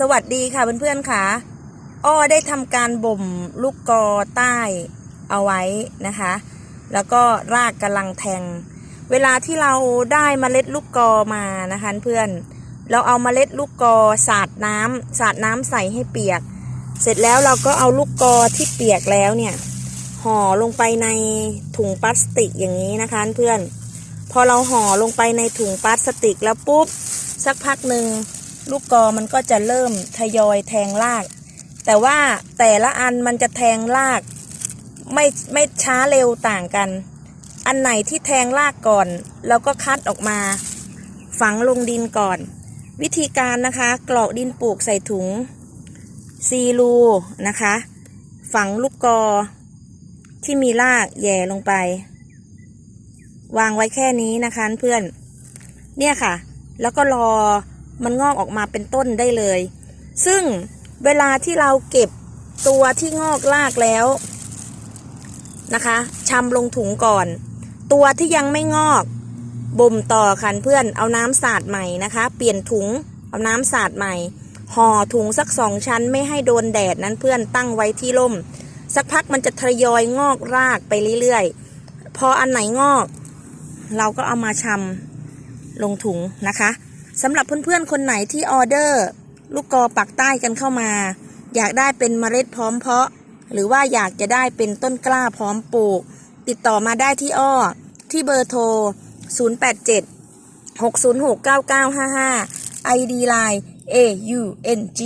สวัสดีค่ะเพื่อนๆค่ะ อ้อได้ทำการบ่มลูกกอใต้เอาไว้นะคะ แล้วก็รากกำลังแทง เวลาที่เราได้เมล็ดลูกกอมานะคะเพื่อน เราเอาเมล็ดลูกกอสาดน้ำสาดน้ำใส่ให้เปียก เสร็จแล้วเราก็เอาลูกกอที่เปียกแล้วเนี่ยห่อลงไปในถุงพลาสติกอย่างนี้นะคะเพื่อน พอเราห่อลงไปในถุงพลาสติกแล้วปุ๊บสักพักหนึ่ง ลูกกอมันก็จะเริ่มทยอยแทงราก แต่ว่าแต่ละอันมันจะแทงรากไม่ไม่ช้าเร็วต่างกัน อันไหนที่แทงรากก่อนเราก็คัดออกมา ฝังลงดินก่อน วิธีการนะคะกรอกดินปลูกใส่ถุงซีรูนะคะ ฝังลูกกอ ที่มีรากแย่ลงไป วางไว้แค่นี้นะคะเพื่อน เนี่ยค่ะ แล้วก็รอ มันงอกออกมาเป็นต้นได้เลย ซึ่งเวลาที่เราเก็บตัวที่งอกรากแล้วนะคะชำลงถุงก่อน ตัวที่ยังไม่งอกบ่มต่อคันเพื่อนเอาน้ำสาดใหม่นะคะ เปลี่ยนถุงเอาน้ำสาดใหม่ห่อถุงสักสองชั้นไม่ให้โดนแดดนั้นเพื่อนตั้งไว้ที่ร่ม สักพักมันจะทยอยงอกรากไปเรื่อยๆ พออันไหนงอก เราก็เอามาชำลงถุงนะคะ สำหรับเพื่อนๆคนไหนที่ออเดอร์ ลูกกอปักใต้กันเข้ามา อยากได้เป็นเมล็ดพร้อมเพาะ หรือว่าอยากจะได้เป็นต้นกล้าพร้อมปลูก ติดต่อมาได้ที่อ้อ ที่เบอร์โทร 087 606 9955 ID Line A U N G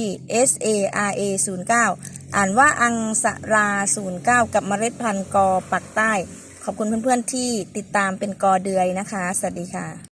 S A R A 09อ่านว่าอังสรา 09 กับเมล็ดพันธุ์กอปักใต้ ขอบคุณเพื่อนๆที่ติดตามเป็นกอเดือยนะคะ สวัสดีค่ะ